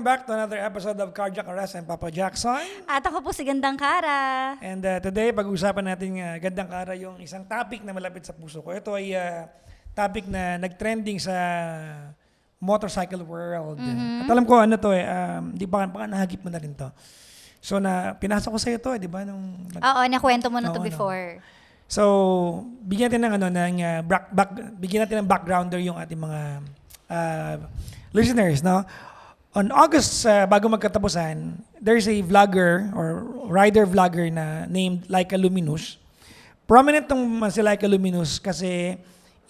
welcome back to another episode of Cardiac Arrest. I'm Papa Jackson. At ako po si Gandang Kara. And uh, today, pag-uusapan natin uh, gandang kara yung isang topic na malapit sa puso ko. Ito ay uh, topic na nag-trending sa motorcycle world. At alam ko ano to eh, um, di ba, baka nahagip mo na rin to. So na pinasok ko sa ito, eh, di ba? Nung, nag- Oo, nakwento mo na to Oo, ano. before. So, bigyan natin ng ano ng uh, back, back, bigyan natin ng backgrounder yung ating mga uh, listeners, no? On August uh, bago magkatapusan, there's a vlogger or rider vlogger na named Laika Luminous. Prominent tong si Laika Luminous kasi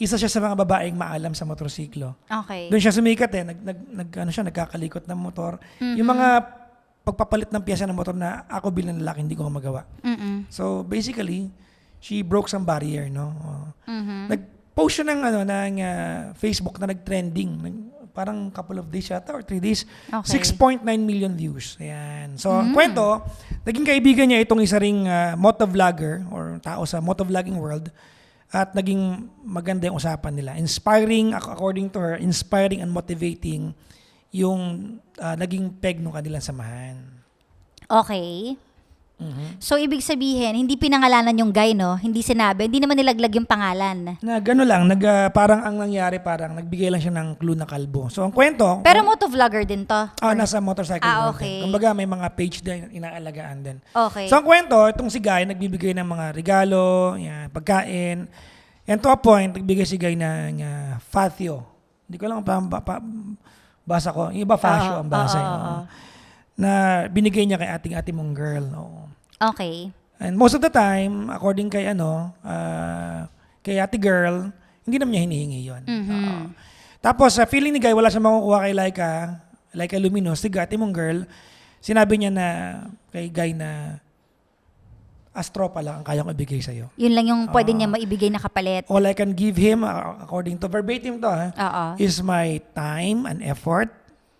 isa siya sa mga babaeng maalam sa motorsiklo. Okay. Doon siya sumikat eh, nag, nag, nag ano siya, nagkakalikot ng motor. Yung mga pagpapalit ng piyesa ng motor na ako bilang lalaki hindi ko magawa. Mm-mm. So basically, she broke some barrier, no? Oh. Mhm. Nag-post siya ng ano ng ah, Facebook na nag-trending, Nag- parang couple of days yata or three days. Okay. 6.9 million views. Ayan. So, ang kwento, naging kaibigan niya itong isa ring ah, motovlogger or tao sa motovlogging world at naging maganda yung usapan nila. Inspiring, ac- according to her, inspiring and motivating yung ah, naging peg ng kanilang samahan. Okay. Mhm. So, ibig sabihin, hindi pinangalanan yung guy, no? Hindi sinabi. Hindi naman nilaglag yung pangalan. Na gano lang, nag, ah, parang ang nangyari, parang nagbigay lang siya ng clue na kalbo. So, ang kwento, Pero motovlogger din to. ah, nasa motorcycle Ah, okay. din. Kumbaga, may mga page din inaalagaan din. Okay. So, ang kwento, itong si Guy, nagbibigay ng mga regalo, yan, pagkain. And to a point, nagbigay si Guy ng uh, fatio. Hindi ko lang pa, pa, pa- basa ko. Yung iba, fascio Oo, ang basa. oo, yun. oo. Na binigay niya kay ating-ating mong girl. Oo. Okay. And most of the time, according kay ano, ah, kay ate girl, hindi naman niya hinihingi yun. Mhm. Oo. Tapos, sa feeling ni Guy, wala siyang makukuha kay Laika, Laika Luminos, si ate mong girl, sinabi niya na kay Guy na astro pa lang ang kayang ibigay sa'yo. Yun lang yung pwede Ah. niya maibigay na kapalit. All I can give him, ah, according to verbatim to, ha, Oo. is my time and effort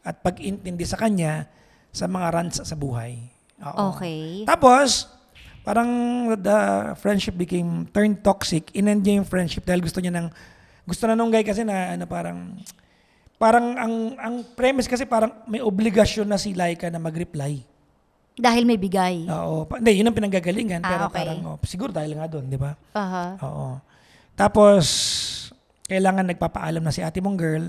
at pag-intindi sa kanya sa mga runs sa buhay. Oo. Okay. Tapos, parang the friendship became turned toxic. Inend niya yung friendship dahil gusto niya ng, gusto na nung guy kasi na ano, parang, parang ang, ang premise kasi parang may obligasyon na si Laika na mag-reply. Dahil may bigay. Oo. Pa, hindi, yun ang pinanggagalingan. Ah, pero okay. parang, oh, siguro dahil nga doon, di ba? Aha. Oo. Tapos, kailangan nagpapaalam na si ate mong girl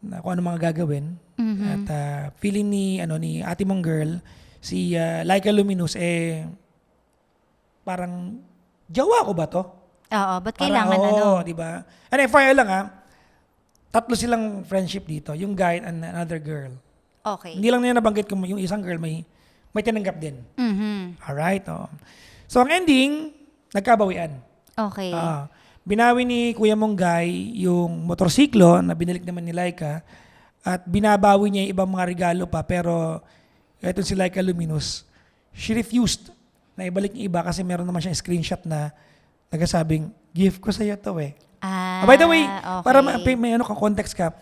na kung ano mga gagawin. Mhm. At ah, feeling ni ano ni ate mong girl, si uh, Laika Luminous eh parang jawa ko ba to? Oo. Ba't Parang, kailangan oo, ano? di ba? Ano, FYI lang ha, tatlo silang friendship dito, yung guy and another girl. Okay. Hindi lang niya nabanggit kung yung isang girl may may tinanggap din. Mhm. Alright, oh. So ang ending, nagkabawian. Okay. Ah, binawi ni Kuya mong guy yung motorsiklo na binalik naman ni Laika at binabawi niya yung ibang mga regalo pa pero ito si Laika Luminous, she refused na ibalik yung iba kasi meron naman siyang screenshot na nagsasabing, gift ko sa iyo to eh. Ah, Ah, by the way, okay. para ma- may, may ano ka context ka,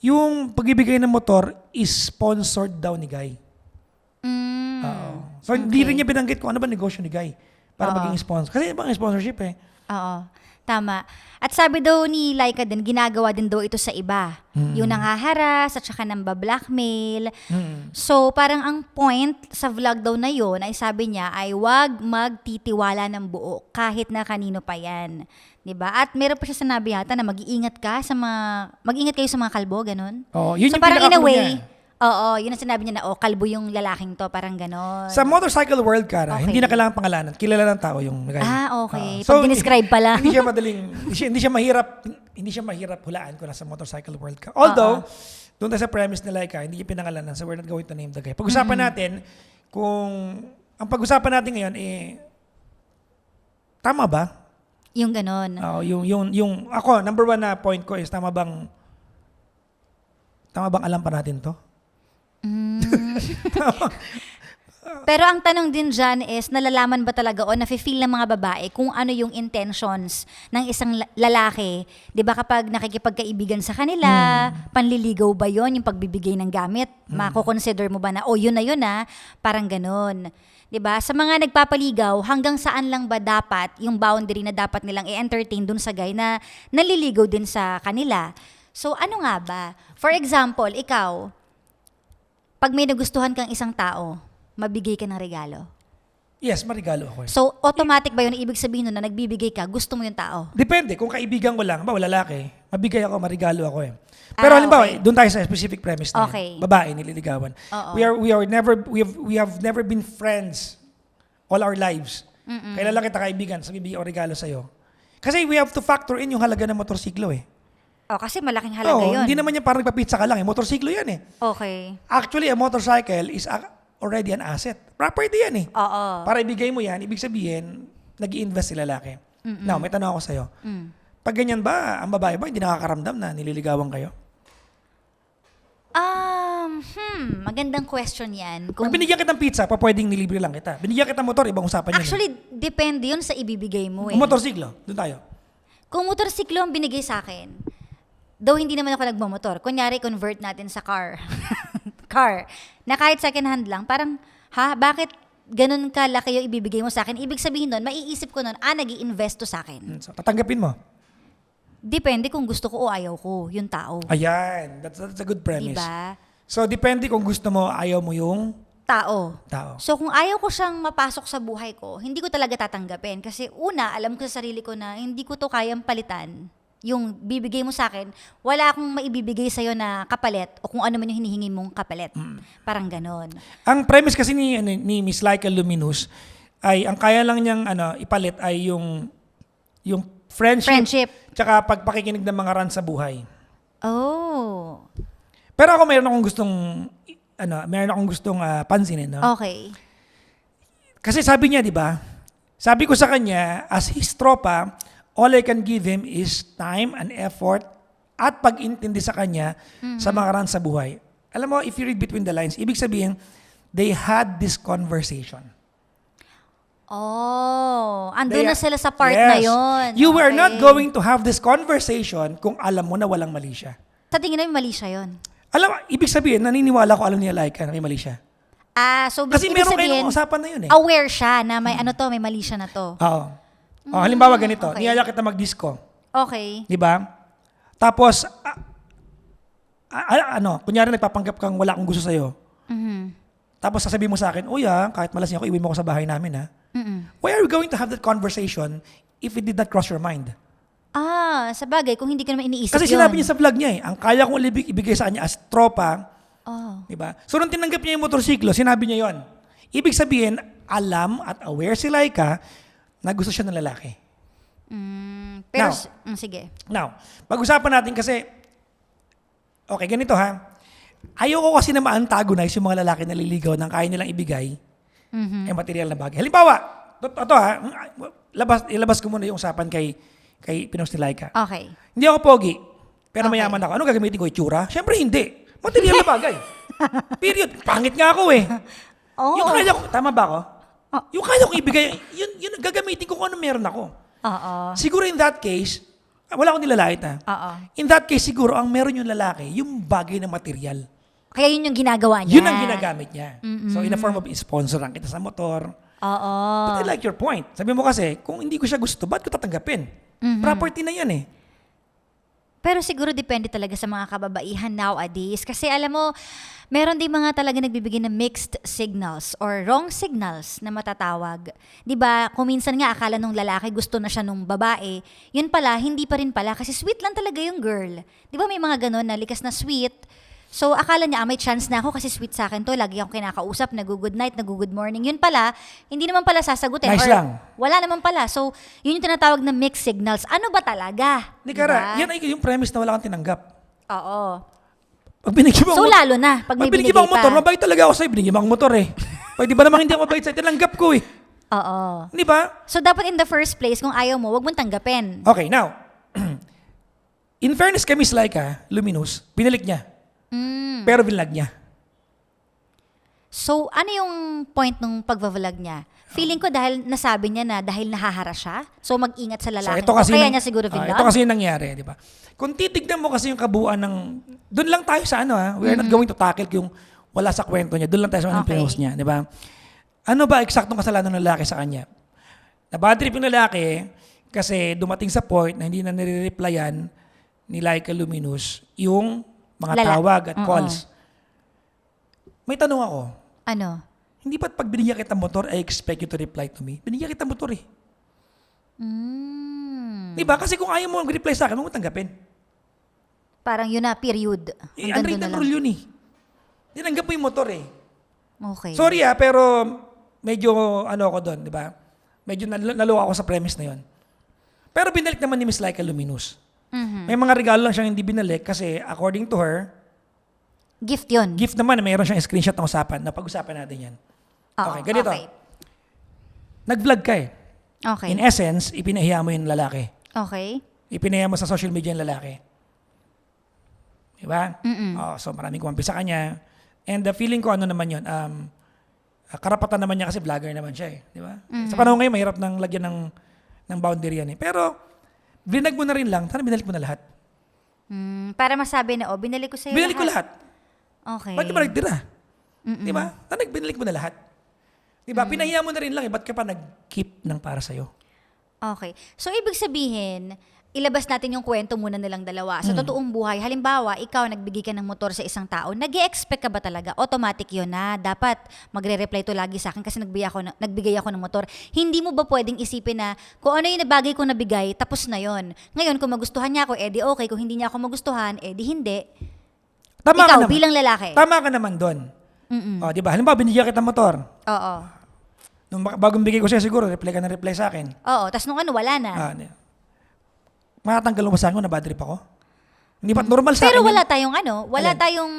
yung pagbibigay ng motor is sponsored daw ni Guy. Mm, Oo. So hindi okay. rin niya binanggit kung ano ba negosyo ni Guy para Oo. maging sponsor. Kasi ibang sponsorship eh. Oo. Tama. At sabi daw ni Laika din, ginagawa din daw ito sa iba. Yung nangaharas at saka nang blackmail Mm. So, parang ang point sa vlog daw na yon ay sabi niya ay wag magtitiwala ng buo kahit na kanino pa yan. 'Di ba? At meron pa siya sinabi yata na mag-iingat ka sa mga mag-ingat kayo sa mga kalbo, ganun. Oo, yun so yung parang in a way, niya. Oo, yun ang sinabi niya na oh, kalbo yung lalaking to, parang ganon. Sa motorcycle world, Kara, Okay. hindi na kailangan pangalanan. Kilala ng tao yung nagay. Ah, okay. Oo. Pag dinescribe pa lang. hindi siya madaling, hindi siya, hindi siya mahirap, hindi siya mahirap hulaan kung nasa motorcycle world ka. Although, doon tayo sa premise nila ka, hindi niya pinangalanan, so we're not going to name the guy. Pag-usapan natin kung, ang pag-usapan natin ngayon, eh, tama ba? yung ganon. Oo, yung, yung, yung, ako, number one na point ko is, tama bang, tama bang alam pa natin to? Pero ang tanong din dyan is, nalalaman ba talaga o nafe-feel ng mga babae kung ano yung intentions ng isang la- lalaki? 'Di ba kapag nakikipagkaibigan sa kanila, panliligaw ba yon yung pagbibigay ng gamit? Mako-consider mo ba na, oh yun na yun na, parang ganun. 'Di ba? Sa mga nagpapaligaw, hanggang saan lang ba dapat yung boundary na dapat nilang i-entertain dun sa guy na naliligaw din sa kanila? So ano nga ba? For example, ikaw, pag may nagustuhan kang isang tao, mabigay ka ng regalo. Yes, marigalo ako. eh. So, automatic ba yun? Ibig sabihin nun na nagbibigay ka, gusto mo yung tao? Depende, kung kaibigan ko lang, ba lalaki, mabigay ako, marigalo ako eh. Pero Ah, halimbawa, okay. doon tayo sa specific premise na. Okay. babae nililigawan. Oo. We are we are never we have we have never been friends all our lives. Kailan lang kita kaibigan, sabi bibigyan ko regalo sa Kasi we have to factor in yung halaga ng motorsiklo eh. O, kasi malaking halaga Oo, yun. hindi naman yan parang nagpapizza ka lang eh. Motorsiklo yan eh. Okay. Actually, a motorcycle is a- already an asset. Property yan eh. Oo. Para ibigay mo yan, ibig sabihin, nag invest si lalaki. Now, may tanong ako sa'yo. Mm. Pag ganyan ba, ang babae ba hindi nakakaramdam na nililigawan kayo? Um, hmm, magandang question yan. Kung binigyan kitang pizza, pa pwedeng nilibre lang kita. Binigyan kitang motor, ibang usapan yun. eh. Actually, depende yun sa ibibigay mo eh. Kung motorsiklo, doon tayo. Kung motorsiklo ang binigay sa akin, though hindi naman ako nagmamotor, kunyari convert natin sa car. car. Na kahit second hand lang, parang, ha, bakit ganun kalaki yung ibibigay mo sa akin? Ibig sabihin nun, maiisip ko nun, ah, nag invest to sa akin. Hmm, So, tatanggapin mo. Depende kung gusto ko o ayaw ko, yung tao. Ayan, that's, that's a good premise. Diba? So, depende kung gusto mo, ayaw mo yung Tao. tao. So kung ayaw ko siyang mapasok sa buhay ko, hindi ko talaga tatanggapin. Kasi una, alam ko sa sarili ko na hindi ko to kayang palitan. Yung bibigay mo sa akin, wala akong maibibigay sa'yo na kapalit o kung ano man yung hinihingi mong kapalit. Parang ganon. Ang premise kasi ni, ano, ni Miss Laika Luminous ay ang kaya lang niyang ano, ipalit ay yung yung friendship, Friendship. tsaka pagpakikinig ng mga ran sa buhay. Oh. Pero ako mayroon akong gustong ano, mayroon akong gustong ah, pansinin, no? Okay. Kasi sabi niya, di ba? Sabi ko sa kanya, as his tropa, all I can give him is time and effort at pag-intindi sa kanya sa mga ran sa buhay. Alam mo, if you read between the lines, ibig sabihin, they had this conversation. Oh. Andun They- na sila sa part na Yes. yon. You were Okay. not going to have this conversation kung alam mo na walang mali siya. Sa tingin namin mali siya yun. Alam, ibig sabihin, naniniwala ko alam niya like na may mali siya. Ah, so Kasi meron sabihin, kayong usapan na yun eh. aware siya na may ano to, may mali siya na to. Oo. Oh, halimbawa ganito, okay. niyaya kita mag-disco. Okay. Di ba? Tapos, ah, ah, ah, ano, kunyari nagpapanggap kang wala akong gusto sa'yo. Mhm. Tapos sasabihin mo sa akin, Uy ah, kahit malasing ako, iwi mo ako sa bahay namin ha. Mm-mm. Why are we going to have that conversation if it did not cross your mind? Ah, sa bagay, kung hindi ko naman iniisip Kasi yun. sinabi niya sa vlog niya eh, ang kaya kong ibig, ibigay sa kanya as tropa, Oh. di ba? So nung tinanggap niya yung motorsiklo, sinabi niya yon. Ibig sabihin, alam at aware si Laika na gusto siya ng lalaki. Mm, pero, Now. mm, sige. Now, pag-usapan natin kasi, okay, ganito ha. Ayoko kasi na ma-antagonize yung mga lalaki na liligaw ng kaya nilang ibigay Mhm. eh material na bagay. Halimbawa, ito, ito ha, labas, ilabas ko muna yung usapan kay, kay Pinos ni Laika. Okay. Hindi ako pogi, pero Okay. mayaman ako. Ano gagamitin ko? Itsura? Siyempre hindi. Material na bagay. Period. Pangit nga ako eh. Oh. Yung kaya ko, tama ba ako? Oh. Yung kaya kong ibigay, yun, yun gagamitin ko kung ano meron ako. Oo. Siguro in that case, wala akong nilalait ha. Oo. In that case, siguro, ang meron yung lalaki, yung bagay na material. Kaya yun yung ginagawa niya. Yun ang ginagamit niya. So, in the form of sponsor lang kita sa motor. Oo. But I like your point. Sabi mo kasi, kung hindi ko siya gusto, ba't ko tatanggapin? Mm-hmm. Property na yan eh. Pero siguro depende talaga sa mga kababaihan nowadays. Kasi alam mo, meron din mga talaga nagbibigay ng mixed signals or wrong signals na matatawag. ba? Kung minsan nga akala nung lalaki gusto na siya nung babae, yun pala, hindi pa rin pala kasi sweet lang talaga yung girl. ba may mga ganun na likas na sweet, So, akala niya, ah, may chance na ako kasi sweet sa akin to. Lagi akong kinakausap, nag-good night, nag-good morning. Yun pala, hindi naman pala sasagutin. Nice lang. Wala naman pala. So, yun yung tinatawag na mixed signals. Ano ba talaga? Hindi kara, Diba? yan ay yung premise na wala kang tinanggap. Oo. Pag binigyan mo So, ang lalo na, pag may binigyan binigay mo ang motor, pa. mabait talaga ako sa'yo. Binigyan mo ang motor eh. Pwede ba namang hindi ako mabait sa'yo? Tinanggap ko eh. Oo. Di ba? So, dapat in the first place, kung ayaw mo, wag mong tanggapin. Okay, now. In fairness kay Miss Laika, Luminous, pinalik niya. Mm. Pero binlag niya. So, ano yung point nung pagva-vlog niya? Feeling ko dahil nasabi niya na dahil nahahara siya, so mag-ingat sa So lalaki. ito kasi o kaya niya siguro Ah, vinlog? ito kasi yung nangyari, di ba? Kung titignan mo kasi yung kabuuan ng doon lang tayo sa ano ha, we are not going to tackle yung wala sa kwento niya. Doon lang tayo sa anong Mm-hmm. Okay. pinost niya, di ba? Ano ba eksaktong kasalanan ng lalaki sa kanya? Nabadrip yung lalaki kasi dumating sa point na hindi na nire-replyan ni Laika Luminous yung mga Lala- tawag at Oo. calls. may tanong ako. Ano? Hindi ba't pag binigyan kita motor, I expect you to reply to me? Binigyan kita motor eh. Mm. Di ba? Kasi kung ayaw mo mag-reply sa akin, huwag mo tanggapin. Parang yun na, period. Eh, Hanggang doon unwritten na lang. rule yun eh. Tinanggap mo yung motor eh. Okay. Sorry ah, pero medyo ano ako doon, di ba? Medyo nal- naluwa ako sa premise na yon. Pero binalik naman ni Miss Laika Luminous. Mhm. May mga regalo lang siyang hindi binalik kasi according to her, Gift yun. gift naman, mayroon siyang screenshot ng usapan. Napag-usapan natin yan. Oo, okay, ganito. Okay. Nag-vlog ka eh. Okay. In essence, ipinahiya mo yung lalaki. okay. Ipinahiya mo sa social media yung lalaki. Di ba? Mm-mm. Oh, so maraming kumampi sa kanya. And the feeling ko ano naman yun, um, ah, karapatan naman niya kasi vlogger naman siya eh. Di ba? Sa panahon ngayon, mahirap nang lagyan ng, ng boundary yan eh. Pero, binag mo na rin lang, sana binalik mo na lahat. Mm, para masabi na, oh, binalik ko sa'yo Binalik ko lahat. Okay. Ba't ka pa nagtira? Di ba? Sana binalik mo na lahat. Di ba? Pinahiya mo na rin lang eh. Ba't ka pa nag-keep ng para sa'yo? Okay. So, ibig sabihin, ilabas natin yung kwento muna nilang dalawa. Sa totoong buhay, halimbawa, ikaw nagbigay ka ng motor sa isang tao, nag expect ka ba talaga? Automatic yun na dapat magre-reply to lagi sa akin kasi nagbigay ako, ng- nagbigay ako ng motor. Hindi mo ba pwedeng isipin na kung ano yung nabagay kong nabigay, tapos na yon. Ngayon, kung magustuhan niya ako, edi okay. Kung hindi niya ako magustuhan, edi hindi. Tama ikaw, ka naman. bilang lalaki. Tama ka naman doon. Mm-mm. Oh, di ba? Halimbawa, binigyan kita motor. Oo. Nung bagong bigay ko sa'yo siguro, reply ka na reply sa akin. Oo. Tapos nung ano, wala na. Ah, Matatanggal mo sa akin kung na-bad trip ako? Hindi ba't normal sa Pero akin? wala yun? tayong ano, wala Alin? tayong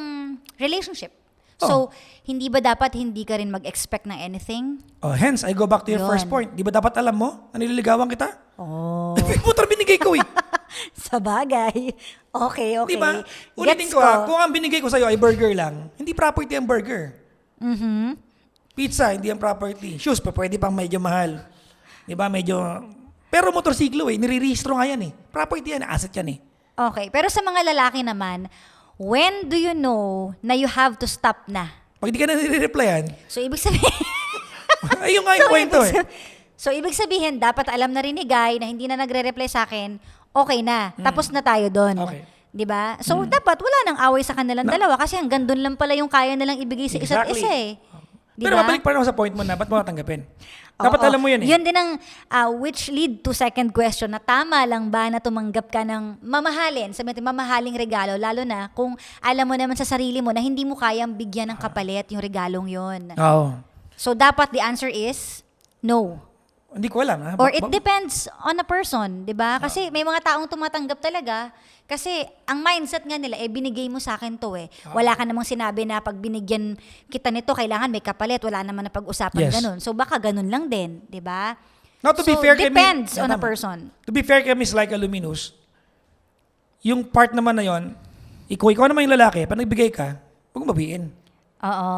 relationship. So, hindi ba dapat hindi ka rin mag-expect ng anything? Oh, hence, I go back to your Yun. first point. Di ba dapat alam mo na nililigawan kita? Oh. Motor binigay ko eh. Sa bagay. Okay, okay. Di ba? Ulitin Gets ko ha, kung ang binigay ko sa'yo ay burger lang, hindi property ang burger. Mhm. Pizza, hindi ang property. Shoes, pa pwede pang medyo mahal. Di ba? Medyo... Pero motorsiklo eh, nire-registro nga yan eh. Property yan, asset yan eh. Okay, pero sa mga lalaki naman, when do you know na you have to stop na? Pag di ka na nire-replyan, So, ibig sabihin... ayun nga yung kwento ibig eh. sab- so, ibig sabihin, dapat alam na rin ni Guy na hindi na nagre-reply sa akin, okay na. Tapos na tayo doon. Okay. 'Di ba? So dapat wala nang away sa kanilang dalawa kasi hanggang doon lang pala yung kaya nilang ibigay sa isa't Exactly. isa eh. 'Di Pero ba? mabalik pa rin ako sa point mo na, ba't mo natanggapin? Dapat Oo. alam mo yun eh. Yun din ang ah, which lead to second question na tama lang ba na tumanggap ka ng mamahalin, sabi natin mamahaling regalo, lalo na kung alam mo naman sa sarili mo na hindi mo kayang bigyan ng kapalit yung regalong yun. Oo. So dapat the answer is no. Hindi ko alam. Ha? Or it depends on a person, 'di ba? Kasi may mga taong tumatanggap talaga kasi ang mindset nga nila eh binigay mo sa akin 'to eh. Wala ka namang sinabi na pag binigyan kita nito kailangan may kapalit, wala naman na pag-usapan Yes. ganun. So baka ganun lang din, 'di ba? Now, to be so, fair kay Mi- depends on a tama. person. To be fair kay Miss Laika Luminous, yung part naman na yon, ikaw, ikaw naman yung lalaki, pag nagbigay ka, huwag mo. Oo.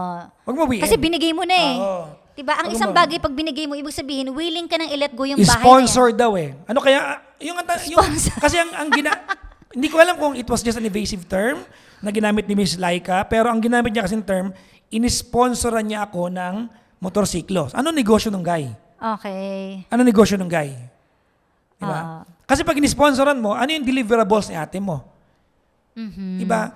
Huwag mo. Kasi binigay mo na eh. Oo. 'Di ba? Ang Huwag isang bagay pag binigay mo, ibig sabihin willing ka nang i-let go yung bahay Sponsor na yan. daw eh. Ano kaya, yung, yung Sponsor. kasi ang, ang gina, hindi ko alam kung it was just an evasive term na ginamit ni Miss Laika, pero ang ginamit niya kasing term, inisponsoran niya ako ng motorsiklo. Ano negosyo ng guy? Okay. Ano negosyo ng guy? Di ba? Oo. Kasi pag inisponsoran mo, ano yung deliverables ni ate mo? Mhm. Di ba?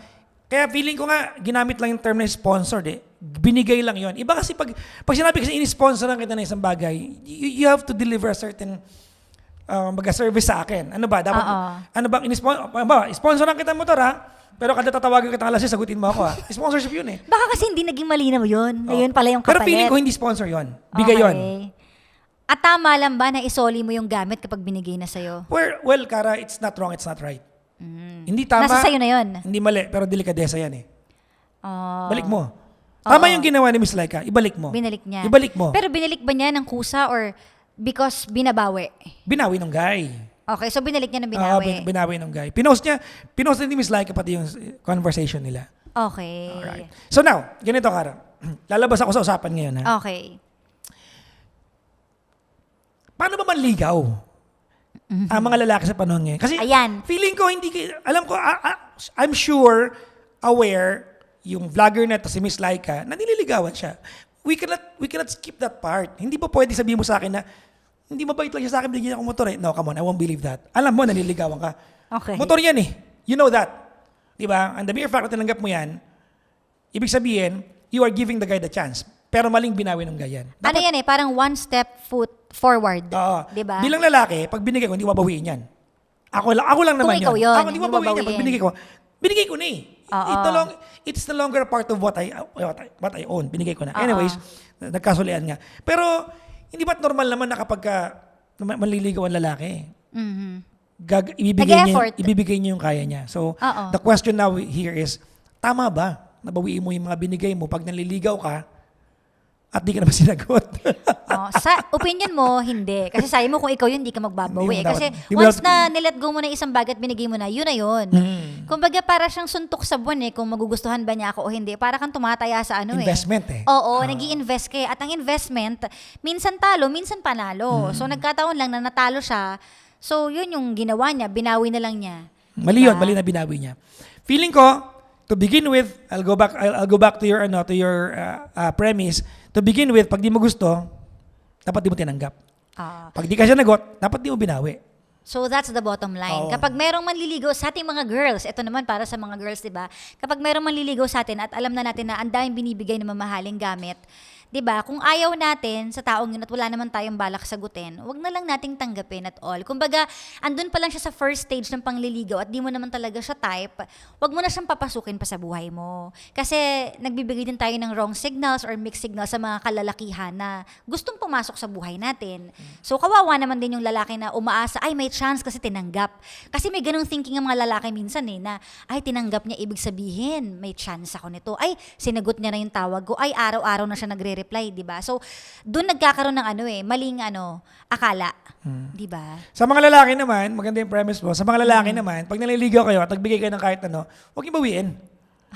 Kaya feeling ko nga, ginamit lang yung term na sponsored eh. Binigay lang yon. Iba kasi pag, pag sinabi kasi inisponsoran kita ng isang bagay, you, you have to deliver a certain um, baga service sa akin. Ano ba? Dapat, Oo. ano ba, inispon, ba, sponsoran kita ng motor ha? Pero kada tatawagan kita alas 6, sagutin mo ako ha. Sponsorship yun eh. Baka kasi hindi naging malinaw yun. Na Oo. yun pala yung Pero kapalit. feeling ko hindi sponsor yon. Bigay yon. Okay. At tama lang ba na isoli mo yung gamit kapag binigay na sa'yo? Well, well, Kara, it's not wrong, it's not right. Hindi tama. Mm. Nasa sa'yo na yun. Hindi mali, pero delikadesa yan eh. Oh, Balik mo. Tama yung ginawa ni Miss Laika. Ibalik mo. binalik niya. Ibalik mo. Pero binalik ba niya ng kusa or because binabawi? Binawi ng guy. Okay, so binalik niya ng binawi. bin- binawi ng guy. Pinost niya, pinost ni Miss Laika pati yung eh, conversation nila. okay. Alright. So now, ganito Kara. Lalabas ako sa usapan ngayon ha. Okay. Paano ba manligaw? Ang mga lalaki sa panahon ngayon. Kasi Ayan. feeling ko hindi kay- alam ko ah, ah, I'm sure aware yung vlogger na to si Miss Laika na nililigawan siya. We cannot we cannot skip that part. Hindi pa pwede sabihin mo sa akin na hindi mabait lang siya sa akin, binigyan ako motor eh. No, come on, I won't believe that. Alam mo, naniligawan ka. Okay. Motor yan eh. You know that. Di ba? And the mere fact na tinanggap mo yan, ibig sabihin, you are giving the guy the chance. Pero maling binawi ng guy yan. ano yan eh, parang one step foot forward. Oo. Di ba? Bilang lalaki, pag binigay ko, hindi ko babawiin yan. Ako lang, ako lang Kung naman ikaw yun, Ako hindi ko babawiin yan. Pag binigay ko, binigay ko na eh. Oo. It no long, it's no longer part of what I, what I, what I own. Binigay ko na. Oo. Anyways, nagkasulian nga. Pero, hindi ba't normal naman na kapag ka, na manliligaw ang lalaki, Mhm. gag, ibibigay, niya, ibibigay niya yung kaya niya. So, Oo. the question now here is, tama ba? Nabawiin mo yung mga binigay mo pag nanliligaw ka at di ka naman sinagot. Oh, sa opinion mo, hindi. Kasi sabi mo kung ikaw yun, hindi ka magbabawi. Kasi hindi mo once dapat- na nilet go mo na isang bagay at binigay mo na, yun na yun. Mm. Kumbaga para siyang suntok sa buwan eh, kung magugustuhan ba niya ako o hindi. Para kang tumataya sa ano Investment eh. eh. Oo, nag invest ka eh. At ang investment, minsan talo, minsan panalo. So Mm. nagkataon lang na natalo siya. So yun yung ginawa niya, binawi na lang niya. Mali yun, Diba? mali na binawi niya. Feeling ko, to begin with, I'll go back I'll, I'll go back to your ano to your uh, uh, premise. To begin with, pag di mo gusto, dapat di mo tinanggap. Ah. Pag di ka siya nagot, dapat di mo binawi. So that's the bottom line. Oo. Kapag merong manliligaw sa ating mga girls, ito naman para sa mga girls, 'di ba? Kapag merong manliligaw sa atin at alam na natin na ang daming binibigay na mamahaling gamit, 'di ba? Kung ayaw natin sa taong yun at wala naman tayong balak sagutin, wag na lang nating tanggapin at all. Kumbaga, andun pa lang siya sa first stage ng pangliligaw at di mo naman talaga siya type, wag mo na siyang papasukin pa sa buhay mo. Kasi nagbibigay din tayo ng wrong signals or mixed signals sa mga kalalakihan na gustong pumasok sa buhay natin. So kawawa naman din yung lalaki na umaasa, ay may chance kasi tinanggap. Kasi may ganung thinking ang mga lalaki minsan eh, na ay tinanggap niya, ibig sabihin, may chance ako nito. Ay, sinagot niya na yung tawag ko. Ay, araw-araw na siya nagre-reply, di ba? So, doon nagkakaroon ng ano eh, maling ano, akala. Di ba? Sa mga lalaki naman, maganda yung premise mo. Sa mga lalaki naman, pag naliligaw kayo at nagbigay kayo ng kahit ano, huwag niyo bawiin.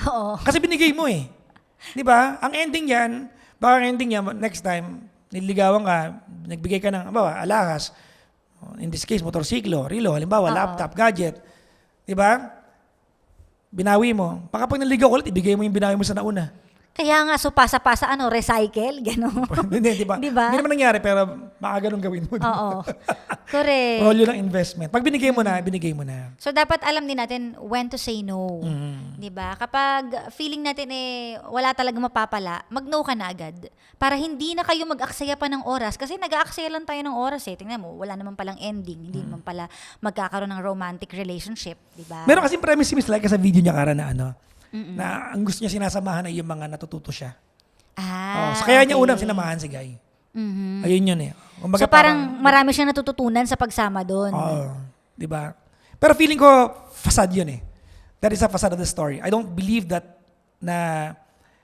Oo. Kasi binigay mo eh. Di ba? Ang ending yan, baka ang ending yan, next time, nililigawan ka, nagbigay ka ng, bawa, alahas, in this case, motorsiklo, rilo, halimbawa, Oo. laptop, gadget. Di ba? Binawi mo. Baka pag naligaw ulit, ibigay mo yung binawi mo sa nauna. Kaya nga, so pasa-pasa, ano, recycle, gano'n. Hindi, di ba? Di ba? Hindi naman nangyari, pero baka ganun gawin mo. Oo. Correct. Rolyo ng investment. Pag binigay mo na, binigay mo na. So dapat alam din natin when to say no. Mm. 'Di ba? Kapag feeling natin eh wala talaga mapapala, mag-no ka na agad. Para hindi na kayo mag-aksaya pa ng oras kasi nag-aaksaya lang tayo ng oras eh. Tingnan mo, wala naman palang ending, hindi naman pala magkakaroon ng romantic relationship, 'di ba? Mm. Meron kasi premise si Miss Laika sa video niya kara na ano, na ang gusto niya sinasamahan ay yung mga natututo siya. Ah. Oh, so kaya niya okay. unang sinamahan si Guy. Mhm. Ayun yun eh. Kumbaga So parang marami siyang natututunan sa pagsama doon. Oo. di ba? Pero feeling ko, facade yun eh. That is a facade of the story. I don't believe that na,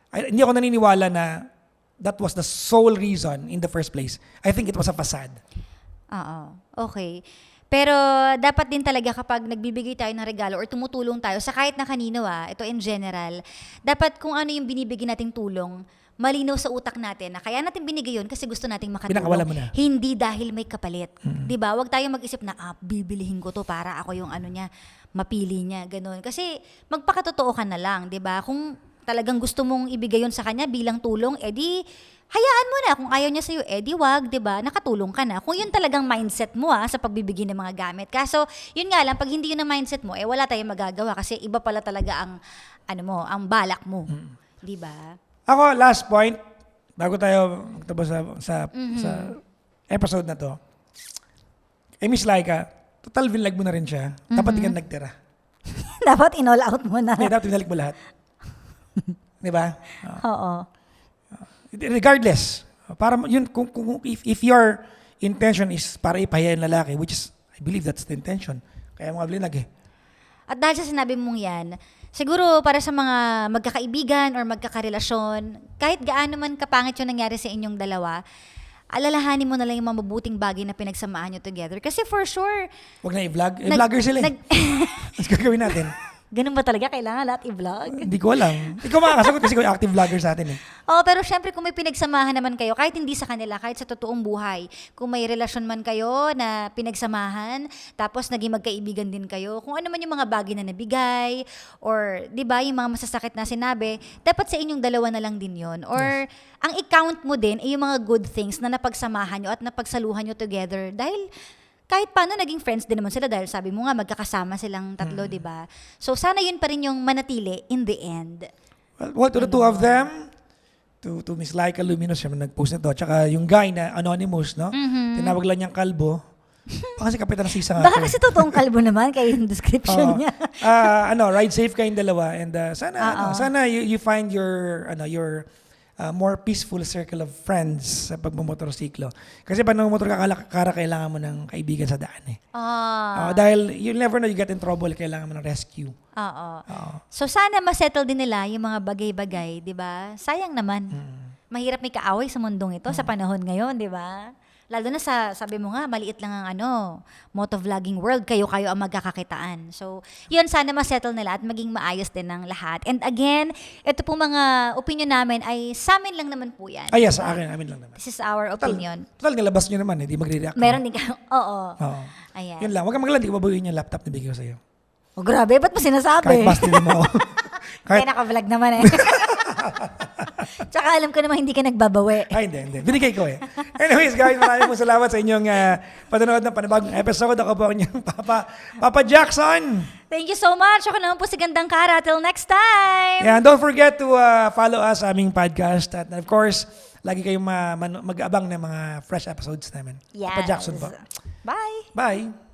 I- hindi ako naniniwala na that was the sole reason in the first place. I think it was a facade. Oo. Okay. Pero dapat din talaga kapag nagbibigay tayo ng regalo or tumutulong tayo sa kahit na kanino ah, ito in general, dapat kung ano yung binibigay nating tulong, malinaw sa utak natin na kaya natin binigay yun kasi gusto nating makatulong. Pinakawala mo na. Hindi dahil may kapalit. 'Di ba? Huwag tayong mag-isip na ah, bibilihin ko to para ako yung ano niya, mapili niya, ganun. Kasi magpakatotoo ka na lang, 'di ba? Kung talagang gusto mong ibigay yun sa kanya bilang tulong, edi hayaan mo na. Kung ayaw niya sa'yo, edi wag, 'di ba? Nakatulong ka na. Kung yun talagang mindset mo ah, sa pagbibigay ng mga gamit. Kaso, yun nga lang, pag hindi yun ang mindset mo, eh wala tayong magagawa kasi iba pala talaga ang, ano mo, ang balak mo. 'Di ba? Ako, last point, bago tayo magtapos sa, sa, Mhm. sa episode na to, eh Miss Laika, total vinlag mo na rin siya. Dapat di ka nagtira. dapat in-all out mo na. Hindi, dapat binalik mo lahat. di ba? Oo. Regardless, para yun kung, kung if, if your intention is para ipahiya yung lalaki, which is I believe that's the intention. Kaya mga blinag eh. At dahil sa sinabi mong yan, siguro para sa mga magkakaibigan or magkakarelasyon, kahit gaano man kapangit yung nangyari sa inyong dalawa, alalahanin mo na lang yung mga mabuting bagay na pinagsamahan nyo together. Kasi for sure, Huwag na i-vlog. Eh, Nag- vlogger sila eh. nag- Mas gagawin natin. ganun ba talaga kailangan lahat i-vlog? Hindi ko alam. Ikaw makakasagot kasi yung active vlogger sa atin eh. Oo, pero syempre kung may pinagsamahan naman kayo, kahit hindi sa kanila, kahit sa totoong buhay, kung may relasyon man kayo na pinagsamahan, tapos naging magkaibigan din kayo, kung ano man yung mga bagay na nabigay, or di ba yung mga masasakit na sinabi, dapat sa inyong dalawa na lang din yon Or ang i-count mo din ay yung mga good things na napagsamahan nyo at napagsaluhan nyo together. Dahil kahit paano naging friends din naman sila dahil sabi mo nga magkakasama silang tatlo, di ba? So sana yun pa rin yung manatili in the end. Well, well, to the two of them, to, to Miss Laika Luminos, siya nag-post nito. Tsaka yung guy na anonymous, no? Tinawag lang niyang kalbo. Baka kasi kapitan ng sisa nga. Mm-hmm. Baka ako kasi totoong kalbo naman kayo yung description Oo. niya. Ah, ano, ride safe kayong dalawa and uh, sana ano, Oo. sana you, you find your ano your uh, more peaceful circle of friends sa pagmumotorsiklo. Kasi pag nagmumotor ka kala- kara kailangan mo ng kaibigan sa daan eh. Ah, Oo, dahil you'll never know you get in trouble kailangan mo ng rescue. oo. Oo. So sana ma-settle din nila yung mga bagay-bagay, 'di ba? Sayang naman. Mahirap may kaaway sa mundong ito sa panahon ngayon, 'di ba? Lalo na sa sabi mo nga maliit lang ang ano, motovlogging world, kayo-kayo ang magkakakitaan. So, 'yun sana ma-settle nila at maging maayos din ng lahat. And again, ito po mga opinion namin ay sa amin lang naman po 'yan. Ay, yes, sa akin, amin lang naman. This is our opinion. Total, nilabas nyo naman, hindi magre-react. Meron din ka. Oo. Oo. Ayan. Yun lang. Huwag kang ko babawiin yung laptop na bigay ko sa'yo. Oh, grabe, ba't mo sinasabi? Kahit busted mo ako. Kaya Kahit, naka-vlog naman eh. Tsaka alam ko naman hindi ka nagbabawi. ay, hindi, hindi. Binigay ko eh. Anyways, guys, maraming po salamat sa inyong uh, panonood ng panibagong episode. Ako po ang inyong Papa, Papa Jackson. Thank you so much. Ako naman po si Gandang Kara. Till next time. And don't forget to uh, follow us sa aming podcast. At of course, lagi kayong ma- mag-abang ng mga fresh episodes namin. Yes. Papa Jackson po. Bye. Bye.